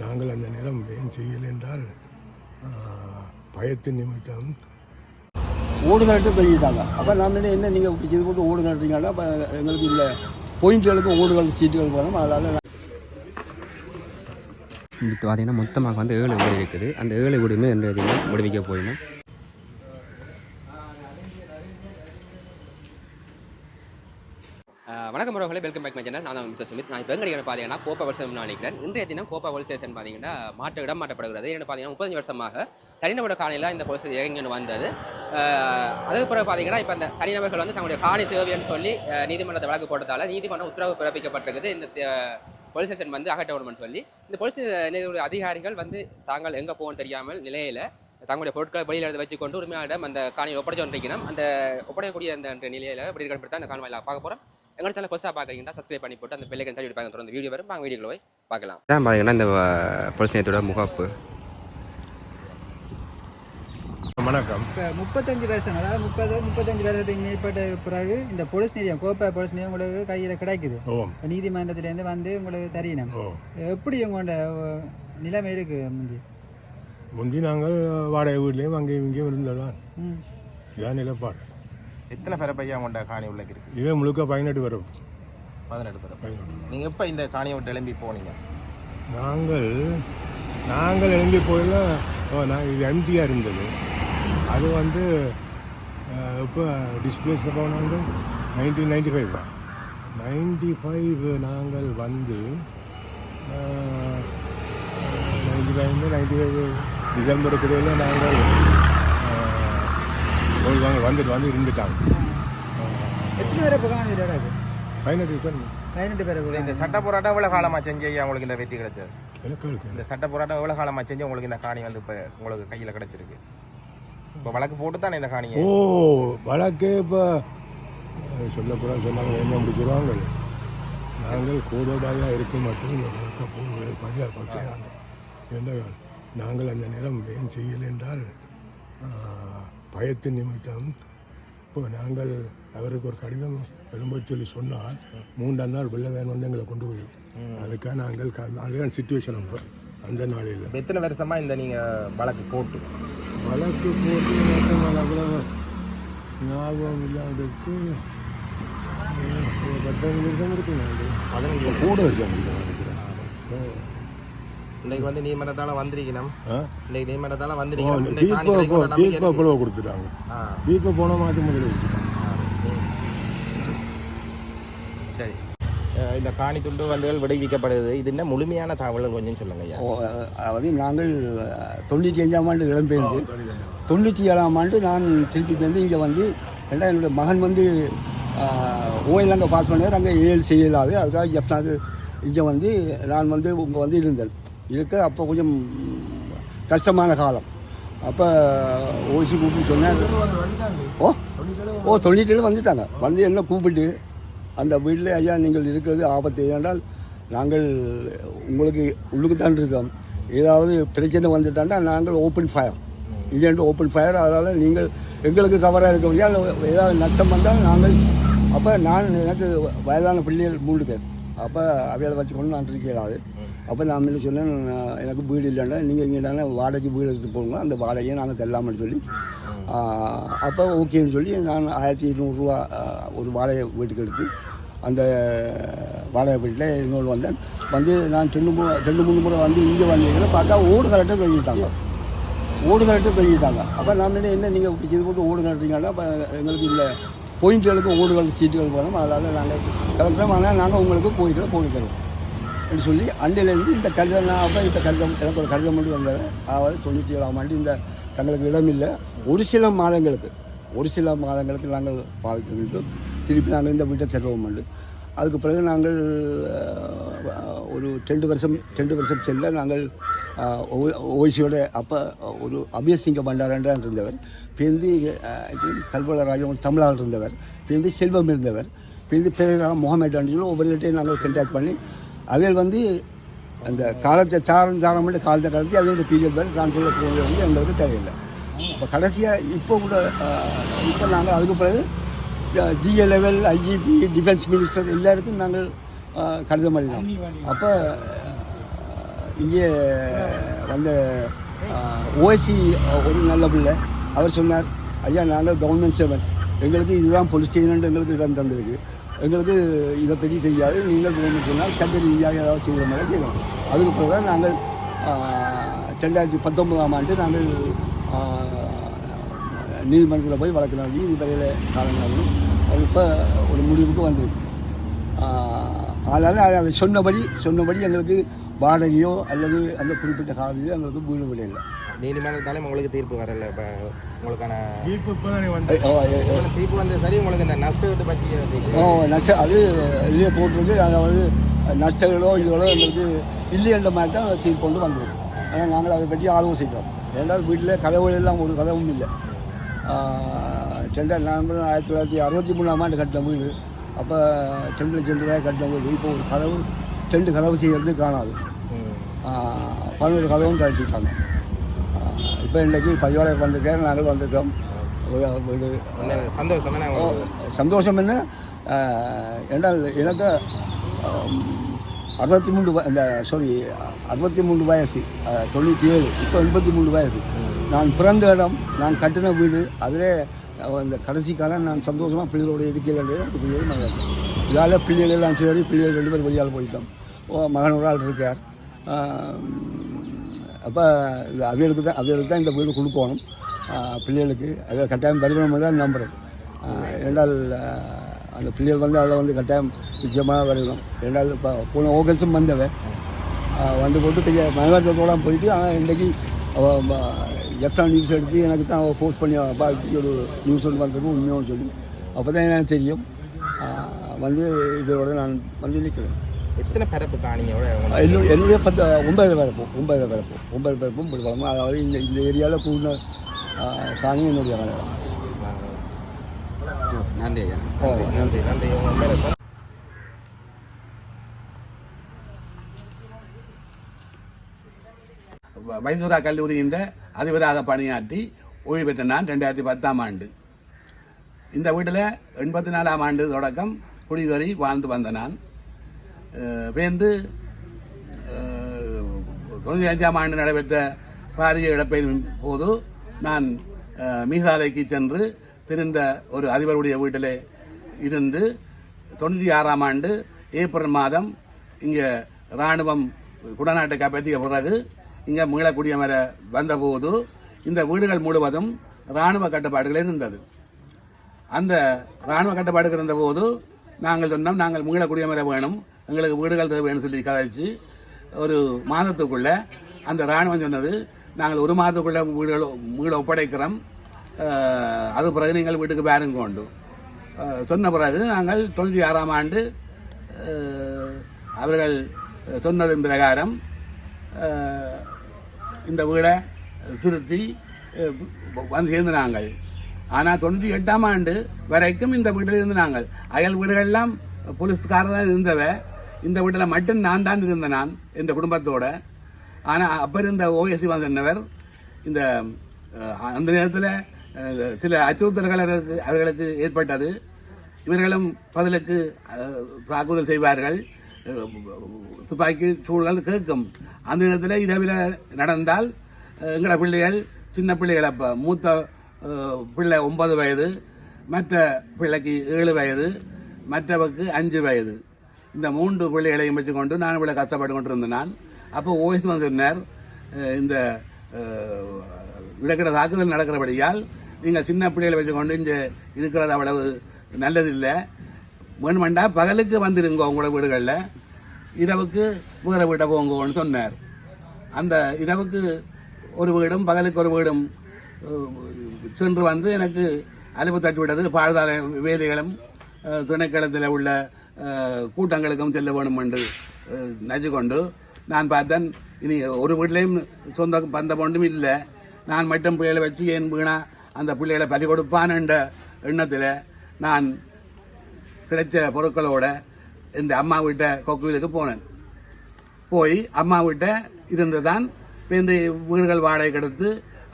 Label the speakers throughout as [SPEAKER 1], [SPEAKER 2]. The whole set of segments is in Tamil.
[SPEAKER 1] நாங்கள் அந்த நேரம் ஏன் செய்யலை என்றால் பயத்தின் நிமித்தம்.
[SPEAKER 2] ஓடு கட்டு தங்கிட்டாங்க அப்போ நான் என்ன என்ன நீங்கள் இது போட்டு ஓடு கட்டுறீங்கன்னா அப்போ எங்களுக்கு இல்லை பாயிண்ட்களுக்கு ஓடு கட்டு சீட்டுகள் போகணும் அதனால்
[SPEAKER 3] பார்த்தீங்கன்னா மொத்தமாக வந்து ஏழு வீடு இருக்குது. அந்த ஏழு வீடுமே எந்த இதையும் முடிவிக்க போயிடும். வணக்கம் உறவுகளே வெல்கம் பேக் சேனல் நான் மிஸ்டர் சுமித். நான் இப்போ எங்கே பார்த்தீங்கன்னா கோப்பா வருஷம் நினைக்கிறேன். இன்றைய தினம் கோப்பா போலீஸ் ஸ்டேஷன் பார்த்தீங்கன்னா மாற்ற இடம் மாற்றப்படுகிறது. ஏன்னு பார்த்தீங்கன்னா முப்பத்தஞ்சு வருஷமாக தனிநபர் காணியில் இந்த போலீஸ் இயங்கின்னு வந்தது. அதுக்கு பிறகு பார்த்தீங்கன்னா இப்போ அந்த தனிநபர்கள் வந்து தங்களுடைய காணி தேவைன்னு சொல்லி நீதிமன்றத்தை வழக்கு போட்டதால் நீதிமன்றம் உத்தரவு பிறப்பிக்கப்பட்டிருக்குது. இந்த போலீஸ் ஸ்டேஷன் வந்து அகற்றணும்னு சொல்லி இந்த போலீஸ் நிலையத்துடைய அதிகாரிகள் வந்து தாங்கள் எங்கே போகணும்னு தெரியாமல் நிலையில் தங்களுடைய பொருட்களை வெளியில் எடுத்து வச்சுக்கொண்டு உரிமையாளரிடம் அந்த காணியை ஒப்படைச்சோன்றிருக்கணும் அந்த ஒப்படைக்கக்கூடிய அந்த நிலையில் எப்படி இருக்கிறது அந்த காணி பார்க்க போகிறோம் எங்கள் சேனல் புதுசாக பார்க்குறீங்கன்னா சப்ஸ்கிரைப் பண்ணி போட்டு அந்த பெல்லைக்கன் தள்ளி விடுப்பாங்க தொடர்ந்து வீடியோ வரும். வாங்க வீடியோவில் போய் பார்க்கலாம். தான் பார்த்தீங்கன்னா இந்த போலீஸ் நிலையத்தோட முகப்பு?
[SPEAKER 1] வணக்கம்.
[SPEAKER 4] இப்போ முப்பத்தஞ்சு வருஷம் அதாவது முப்பது முப்பத்தஞ்சு வருஷத்துக்கு மேற்பட்ட பிறகு இந்த போலீஸ் நிலையம் கோப்பை போலீஸ் நிலையம் உங்களுக்கு கையில் கிடைக்குது. நீதிமன்றத்திலேருந்து வந்து உங்களுக்கு தெரியணும்.
[SPEAKER 1] ஓ.
[SPEAKER 4] எப்படி உங்களோட நிலைமை இருக்கு முந்தி?
[SPEAKER 1] முந்தி நாங்கள் வாடகை வீட்லேயும் அங்கேயும் இங்கேயும் இருந்ததான்
[SPEAKER 4] ம்.
[SPEAKER 1] இதான் நிலப்பாடு.
[SPEAKER 5] எத்தனை பேரை பையா கொண்ட காணி உள்ளக்கு இருக்கு?
[SPEAKER 1] இதே முழுக்க பதினெட்டு வரும்
[SPEAKER 5] பதினெட்டு பேரை.
[SPEAKER 1] பதினெட்டு
[SPEAKER 5] நீங்க எப்ப இந்த காணியை விட்டு எழும்பி போனீங்க?
[SPEAKER 1] நாங்கள் நாங்கள் எழும்பி போயில ஓ நான் இது எம்டியாக இருந்தது. அது வந்து இப்போ டிஸ்பிளேஸ் போனாங்க நைன்டீன் நைன்டி ஃபைவ் தான் நைன்டி ஃபைவ் நாங்கள் வந்து நைன்டி ஃபைவ் நைன்டி ஃபைவ் டிசம்பருக்கு இடையில நாங்கள் போய் வந்துட்டு வந்து இருந்துட்டாங்க.
[SPEAKER 4] எத்தனை பேரை
[SPEAKER 1] பதினெட்டு பேர்
[SPEAKER 4] பதினெட்டு பேரை
[SPEAKER 5] இந்த சட்ட போராட்டம் எவ்வளவு காலமா செஞ்சு ஐயா உங்களுக்கு இந்த வெற்றி கிடைச்சது? இந்த சட்ட போராட்டம் எவ்வளவு காலமா செஞ்சு உங்களுக்கு இந்த காணி வந்து இப்ப உங்களுக்கு கையில கிடைச்சிருக்கு? இப்ப வழக்கு போட்டு தானே இந்த காணியை?
[SPEAKER 1] ஓ வழக்கே இப்போ சொல்லக்கூடாது சொன்னாங்க என்ன முடிச்சிருவாங்க நாங்கள் கோடோடாயாக இருக்கும் பதியா பார்க்கிறாங்க என்றால் நாங்கள் அந்த நேரம் ஏன் செய்யலை என்றால் பயத்தின் நிமித்தம் இப்போ நாங்கள் அவருக்கு ஒரு கடிதம் எழும்ப சொல்லி சொன்னால் மூன்றாம் நாள் வெள்ள வேன் வந்து எங்களை கொண்டு போய். அதுக்காக நாங்கள் அதுதான் சுச்சுவேஷன் அப்போ அந்த
[SPEAKER 5] இப்ப எத்தனை வருஷமா இந்த நீங்க வழக்கு போட்டு?
[SPEAKER 1] வழக்கு போட்டு அவ்வளோ ஞாபகம் இல்லாததுக்கு பத்தாயிரம் நிமிஷம் இருக்கு
[SPEAKER 5] பதினஞ்சு
[SPEAKER 1] கூட வச்சு நினைக்கிறேன்
[SPEAKER 5] இன்னைக்கு வந்து நீதிமன்றத்தால வந்திருக்கணும்? இன்னைக்கு நீதிமன்றத்தால
[SPEAKER 1] ஓ,
[SPEAKER 5] வந்திருக்கணும். இன்னைக்கு காணி
[SPEAKER 1] தீர்ப்பை
[SPEAKER 5] கிடைக்கும்
[SPEAKER 1] போ-
[SPEAKER 5] நம்பிக்கை
[SPEAKER 1] தீர்ப்பை
[SPEAKER 5] இருக்கு.
[SPEAKER 1] புலவை கொடுத்துட்டாங்க.
[SPEAKER 5] ஆ,
[SPEAKER 1] தீர்ப்பை போன மாதம் முதல்ல
[SPEAKER 5] சரி. இந்த காணி துண்டு வந்துகள் விடுவிக்கப்படுது இது என்ன முழுமையான தகவல்கள் கொஞ்சம் சொல்லுங்க ஐயா.
[SPEAKER 2] அதாவது நாங்கள் தொண்ணூற்றி அஞ்சாம் ஆண்டு இடம்பெயர்ந்து தொண்ணூற்றி ஏழாம் ஆண்டு நான் திருப்பி வந்து இங்கே வந்து ரெண்டா என்னுடைய மகன் வந்து ஓயில் அங்கே பாஸ் பண்ணார். அங்கே ஏழு செய்யலாது. அதுக்காக ஜப்னாக்கு இங்கே வந்து நான் வந்து இங்கே வந்து இருந்தேன். இருக்க. அப்போ கொஞ்சம் கஷ்டமான காலம். அப்போ ஓசி கூப்பிட்டு சொன்னேன் ஓ ஓ தொண்ணூற்றேழு வந்துட்டாங்க. வந்து என்ன கூப்பிட்டு அந்த வீட்டில் ஐயா நீங்கள் இருக்கிறது ஆபத்து. ஏனென்றால் நாங்கள் உங்களுக்கு உள்ளுக்கு தான் இருக்கோம். ஏதாவது பிரச்சனை வந்துட்டாண்டா நாங்கள் ஓப்பன் ஃபயர் இல்லைன்ட்டு ஓப்பன் ஃபயர் அதனால் நீங்கள் எங்களுக்கு கவராக இருக்க முடியாது. ஏதாவது நஷ்டம் வந்தால் நாங்கள் அப்போ நான் எனக்கு வயதான பிள்ளைகள் மூணு பேர். அப்போ அவையில் வச்சு கொண்டு நான் இருக்கலாது அப்போ நான் என்ன சொன்னேன் எனக்கு வீடு இல்லைன்னா நீங்கள் இங்கே தானே வாடகைக்கு வீடு எடுத்து போங்க. அந்த வாடகையை நாங்கள் தரலாம்னு சொல்லி. அப்போ ஓகேன்னு சொல்லி நான் ஆயிரத்தி இருநூறுவா ஒரு வாடகை வீட்டுக்கு எடுத்து அந்த வாடகை வீட்டில் இன்னொரு வந்தேன். வந்து நான் ரெண்டு மூணு ரெண்டு மூணு முறை வந்து இங்கே வந்தீங்கன்னா பார்த்தா ஓடு கரெக்டாக தங்கிட்டாங்க ஓடு கரெக்டாக தங்கிட்டாங்க அப்போ நான் என்ன என்ன நீங்கள் இது போட்டு ஓடு கட்டுறீங்கன்னா அப்போ எங்களுக்கு இல்லை பொயிண்ட்களுக்கு ஓடுகள் சீட்டுகள் போகணும். அதனால் நாங்கள் கரெக்டாக வாங்க நாங்கள் உங்களுக்கு போயிட்டு போட்டு தருவோம். அப்படின்னு சொல்லி அண்டையிலேருந்து இந்த கடிதம் நான் அப்போ இந்த கடிதம் எனக்கு ஒரு கடிதம் மட்டும் வந்தேன் அதாவது தொண்ணூற்றி ஏழாம் ஆண்டு இந்த தங்களுக்கு இடம் இல்லை ஒரு சில மாதங்களுக்கு ஒரு சில மாதங்களுக்கு நாங்கள் பாவித்து திருப்பி நாங்கள் இந்த வீட்டை செல்வோம் உண்டு அதுக்கு பிறகு நாங்கள் ஒரு ரெண்டு வருஷம் ரெண்டு வருஷம் செல்ல நாங்கள் ஓசியோட அப்போ ஒரு அபியசிங்க பண்டாரன்றான் இருந்தவர் பேருந்து கல்வளராஜன் தமிழால் இருந்தவர் பேருந்து செல்வம் இருந்தவர் பிறந்து பிறகு முகமது சொல்லி ஒவ்வொருத்தையும் நாங்கள் கண்டாக்ட் பண்ணி அவர் வந்து அந்த காலத்தை சாரம் சாரம் பண்ணி காலத்தை கடத்தி அவங்க பீரியட் பேர் நான் சொல்ல போகிறது வந்து எங்களுக்கு தேவையில்லை. இப்போ கடைசியாக இப்போ கூட இப்போ நாங்கள் அதுக்கு பிறகு GA level IGP defence minister எல்லாருக்கும் நாங்கள் கடிதம் எழுதினோம் அப்போ இங்கே வந்த ஓசி ஒரு நல்ல பிள்ளை. அவர் சொன்னார் ஐயா நாங்கள் கவர்மெண்ட் செவன் எங்களுக்கு இதுதான் போலீஸ் ஸ்டேஷன் எங்களுக்கு இடம் தந்திருக்கு. எங்களுக்கு இதை பற்றி செய்யாது நீங்கள் கவர்மெண்ட் சொன்னால் சட்டரி ரீதியாக ஏதாவது செய்கிற மாதிரி செய்யலாம் அதுக்கு பிறகு தான் நாங்கள் ரெண்டாயிரத்தி பத்தொன்பதாம் ஆண்டு நாங்கள் நீதிமன்றத்தில் போய் வழக்கு நடத்தி இதுவரையில் காலங்களாகவும் அது இப்போ ஒரு முடிவுக்கு வந்தது. அதனால் அவர் சொன்னபடி சொன்னபடி எங்களுக்கு வாடகையோ அல்லது அந்த குறிப்பிட்ட காலத்திலோ எங்களுக்கு வீடு விட
[SPEAKER 5] நீதிமன்றத்தாலே உங்களுக்கு தீர்ப்பு வரல இப்போ உங்களுக்கான
[SPEAKER 1] தீர்ப்பு இப்போ தானே வந்து
[SPEAKER 5] சரி உங்களுக்கு இந்த நஷ்டத்தை பற்றி
[SPEAKER 2] ஓ நஷ்ட அது இதுலேயே போட்டிருக்கு. அதாவது நஷ்டங்களோ இதுகளோ எங்களுக்கு இல்லைன்ற மாதிரி தான் தீர்ப்பு கொண்டு வந்துடும் ஆனால் நாங்கள் அதை பற்றி ஆலோசிக்கிறோம் ரெண்டாவது வீட்டில் கதவுகள் எல்லாம் ஒரு கதவும் இல்லை. ரெண்டாயிரத்தி நவம்பர் ஆயிரத்தி தொள்ளாயிரத்தி அறுபத்தி மூணாம் ஆண்டு கட்டின வீடு. அப்போ லட்சம் ரூபாய் கட்டின வீடு. இப்போ ஒரு கதவு ரெண்டு கதவு செய்கிறது காணாது. பதினோரு கதவும் கழிச்சிட்டாங்க இப்போ இன்றைக்கி பதிவாளர் வந்திருக்கேன் நாங்கள் வந்திருக்கோம். வீடு
[SPEAKER 5] சந்தோஷம்?
[SPEAKER 2] சந்தோஷம் என்ன? என்றால் எனக்கு அறுபத்தி மூணு இந்த சாரி அறுபத்தி மூணு வயசு தொண்ணூற்றி ஏழு இப்போ எண்பத்தி மூணு வயசு. நான் பிறந்த இடம் நான் கட்டின வீடு அதில் இந்த கடைசி காலம் நான் சந்தோஷமாக பிள்ளைகளோட இருக்கிறது பிள்ளைகள் மகன் இதால் பிள்ளைகள் எல்லாம் சரி பிள்ளைகள் ரெண்டு பேர் வெளியால் போயிட்டோம். ஓ மகன் ஒரு ஆள் இருக்கார். அப்போ இந்த அவியலுக்கு தான் அவியலுக்கு தான் இந்த வீடு கொடுக்கணும். பிள்ளைகளுக்கு. அதில் கட்டாயம் வருமானம் தான் நம்புகிறேன் ரெண்டால் அந்த பிள்ளைகள் வந்து அதில் வந்து கட்டாயம் நிச்சயமாக வருகிறோம். ரெண்டாவது இப்போ போன ஆகஸ்டும் வந்தவன். வந்து போட்டு பெரிய மனவாட்டத்தோட போயிட்டு ஆனால் இன்றைக்கி லெஃப்ட் நியூஸ் எடுத்து எனக்கு தான் அவள் போஸ்ட் பண்ணி அப்பா ஒரு நியூஸ் ஒன்று வந்திருக்கும் உண்மையோன்னு சொல்லி. அப்போ தான் எனக்கு தெரியும். வந்து இதோட நான் வந்து நிற்கிறேன்
[SPEAKER 5] எத்தனை பரப்பு காணியோட
[SPEAKER 2] என்னுடைய பத்து ஒன்பது பிறப்பு ஒன்பது பிறப்பு ஒன்பது பிறப்பும் இப்படி வளமும் அதாவது இந்த இந்த ஏரியாவில் கூடின சாணி என்னுடைய கணக்கு
[SPEAKER 3] நன்றி
[SPEAKER 5] நன்றி நன்றி சொல்லுங்க.
[SPEAKER 6] வைசூரா கல்லூரியின் அதிபராக பணியாற்றி ஓய்வு பெற்ற நான் ரெண்டாயிரத்தி பத்தாம் ஆண்டு. இந்த வீட்டில் எண்பத்தி நாலாம் ஆண்டு தொடக்கம் குடிகறி வாழ்ந்து வந்த நான். வேந்து தொண்ணூற்றி அஞ்சாம் ஆண்டு நடைபெற்ற பாரிய இழப்பின் போது நான் மீசாலைக்கு சென்று திரிந்த ஒரு அதிபருடைய வீட்டிலே இருந்து தொண்ணூற்றி ஆறாம் ஆண்டு ஏப்ரல் மாதம் இங்கே இராணுவம் குடநாட்டை கைப்பற்றிய பிறகு இங்கே மீளக்குடியமர வந்தபோது இந்த வீடுகள் முழுவதும் இராணுவ கட்டுப்பாடுகள் இருந்தது. அந்த இராணுவ கட்டுப்பாடுகள் இருந்தபோது நாங்கள் சொன்னோம் நாங்கள் மீளக்கூடிய குடியமர வேணும். எங்களுக்கு வீடுகள் தேவைன்னு சொல்லி கதைச்சு ஒரு மாதத்துக்குள்ளே அந்த இராணுவம் சொன்னது நாங்கள் ஒரு மாதத்துக்குள்ளே வீடுகள் வீடு ஒப்படைக்கிறோம். அது பிறகு நீங்கள் வீட்டுக்கு பேருங்க கொண்டு. சொன்ன பிறகு நாங்கள் தொண்ணூற்றி ஆறாம் ஆண்டு அவர்கள் சொன்னதன் பிரகாரம் இந்த வீடை திருத்தி வந்து சேர்ந்து நாங்கள் ஆனால் தொண்ணூற்றி எட்டாம் ஆண்டு வரைக்கும் இந்த வீட்டில் இருந்து நாங்கள் அயல் வீடுகள்லாம் போலீஸ்காரர் தான் இருந்தவை. இந்த வீட்டில் மட்டும் நான் தான் இருந்தேன் நான் என் குடும்பத்தோட. ஆனால் அப்போ இருந்த ஓஎஸ்சி வந்தவர் இந்த அந்த நேரத்தில் சில அச்சுறுத்தல்கள் அவர்களுக்கு அவர்களுக்கு ஏற்பட்டது. இவர்களும் பதிலுக்கு தாக்குதல் செய்வார்கள். துப்பாக்கி சூழல் கேட்கும். அந்த நேரத்தில் இரவில் நடந்தால் அஹ், எங்களோட பிள்ளைகள் சின்ன பிள்ளைகள் அப்போ மூத்த பிள்ளை ஒன்பது வயது மற்ற பிள்ளைக்கு ஏழு வயது மற்றவருக்கு அஞ்சு வயது. இந்த மூன்று பிள்ளைகளையும் வச்சுக்கொண்டு நான் இவ்வளோ கஷ்டப்பட்டு கொண்டு இருந்தேன் நான் அப்போ ஓய்ஸ் வந்து சொன்னார் இந்த அஹ், இடக்கிற தாக்குதல் நடக்கிறபடியால் நீங்கள் சின்ன பிள்ளைகளை வச்சுக்கொண்டு இங்கே இருக்கிறது அவ்வளவு நல்லதில்லை. வேணுமெண்டா பகலுக்கு வந்துடுங்க உங்களோட வீடுகளில். இரவுக்கு வேறு வீட்டை போங்கன்னு சொன்னார். அந்த இரவுக்கு ஒரு வீடும் பகலுக்கு ஒரு வீடும் சென்று வந்து எனக்கு அலுப்பு தட்டி விட்டது பாழ்தார வேலைகளும் துணைக்களத்தில் உள்ள கூட்டங்களுக்கும் செல்ல வேணும் என்று நஞ்சு கொண்டு நான் பார்த்தேன். இனி ஒரு வீட்லேயும் சொந்த பந்த பொண்டும் இல்லை. நான் மட்டும் பிள்ளைகளை வச்சு ஏன் வீணா அந்த பிள்ளைகளை பறி கொடுப்பான் என்ற எண்ணத்தில் நான் கிடைச்ச பொருட்களோட இந்த அம்மா வீட்டை கொக்குவிலுக்கு போனேன். போய் அம்மா வீட்டை இருந்து தான் இந்த வீடுகள் வாடகை எடுத்து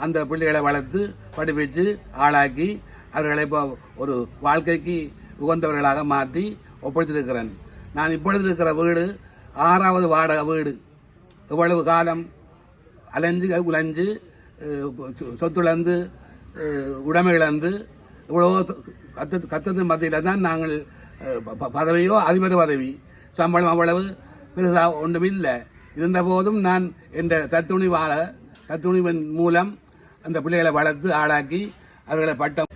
[SPEAKER 6] அந்த பிள்ளைகளை வளர்த்து படிப்பிச்சு ஆளாக்கி அவர்களை இப்போ ஒரு வாழ்க்கைக்கு உகந்தவர்களாக மாற்றி ஒப்படைத்திருக்கிறேன். நான் இப்பொழுது இருக்கிற வீடு ஆறாவது வாடகை வீடு. இவ்வளவு காலம்? அலைஞ்சு உழைஞ்சு சொ- சொத்துழந்து உடைமை இழந்து இவ்வளோ கத்து கத்தது மத்தியில் தான் நாங்கள் ப- ப- பதவியோ அதிபர் பதவி. சம்பளம் அவ்வளவு பெருசாக ஒன்றும் இல்லை இருந்த நான் என்ற தத்துணிவால தத்துணிவின் மூலம் அந்த பிள்ளைகளை வளர்த்து ஆளாக்கி அவர்களை பட்டம்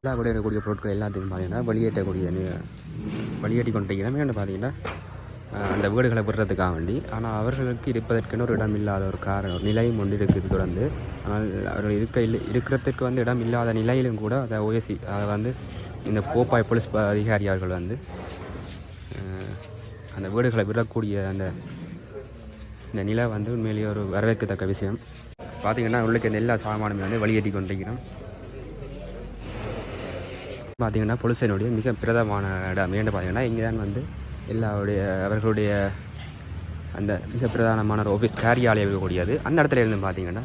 [SPEAKER 3] எல்லா கூட இருக்கக்கூடிய பொருட்கள் எல்லாத்தையும் பார்த்தீங்கன்னா வெளியேற்றக்கூடிய நி- கொண்ட கொண்டிருக்கிறோம் என்ன பார்த்தீங்கன்னா அந்த வீடுகளை விடுறதுக்காக வேண்டி. ஆனால் அவர்களுக்கு இருப்பதற்கென ஒரு இடம் இல்லாத ஒரு காரணம் ஒரு நிலையும் ஒன்று இருக்குது தொடர்ந்து. ஆனால் அவர்கள் இருக்க இல்லை இருக்கிறதுக்கு வந்து இடம் இல்லாத நிலையிலும் கூட அதை ஓஎஸ்சி அதை வந்து இந்த கோப்பாய் போலீஸ் ப- அவர்கள் வந்து அந்த வீடுகளை விடக்கூடிய அந்த இந்த நிலை வந்து உண்மையிலேயே ஒரு வரவேற்கத்தக்க விஷயம். பார்த்தீங்கன்னா உள்ளுக்கு இந்த எல்லா சாமானுமே வந்து வெளியேற்றி கொண்டிருக்கிறோம் பார்த்தீங்கன்னா பொலிசனுடைய மிக பிரதமான இடம். ஏன்னு பார்த்தீங்கன்னா இங்கே தான் வந்து எல்லாருடைய அவர்களுடைய அந்த மிக பிரதானமான ஒரு ஆஃபீஸ் காரியாலயம் கூடியது அந்த இடத்துல இருந்து பார்த்தீங்கன்னா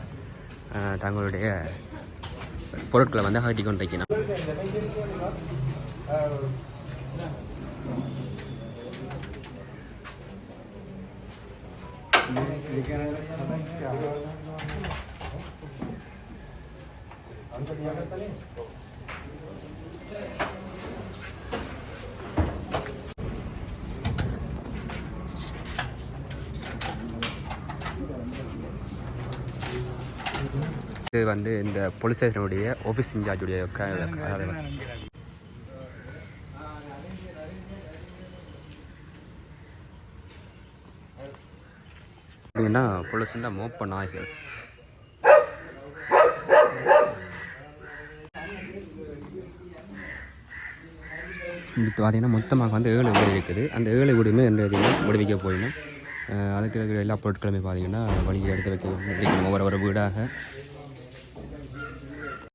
[SPEAKER 3] தங்களுடைய பொருட்களை வந்து அகட்டி கொண்டிருக்கணும் இது வந்து இந்த போலீஸ் ஸ்டேஷனுடைய ஆஃபீஸ் இன்சார்ஜுடைய க- அதாவது பார்த்தீங்கன்னா போலீஸ்னா மோப்ப நாய்கள். பார்த்தீங்கன்னா மொத்தமாக வந்து ஏழு வீடு இருக்குது. அந்த ஏழு வீடுமே என்ன இதையும் விடுவிக்க போயிடும். அதுக்கு எல்லா பொருட்களுமே பார்த்தீங்கன்னா வழியை எடுத்து வைக்க வைக்கணும் ஒவ்வொரு ஒரு வீடாக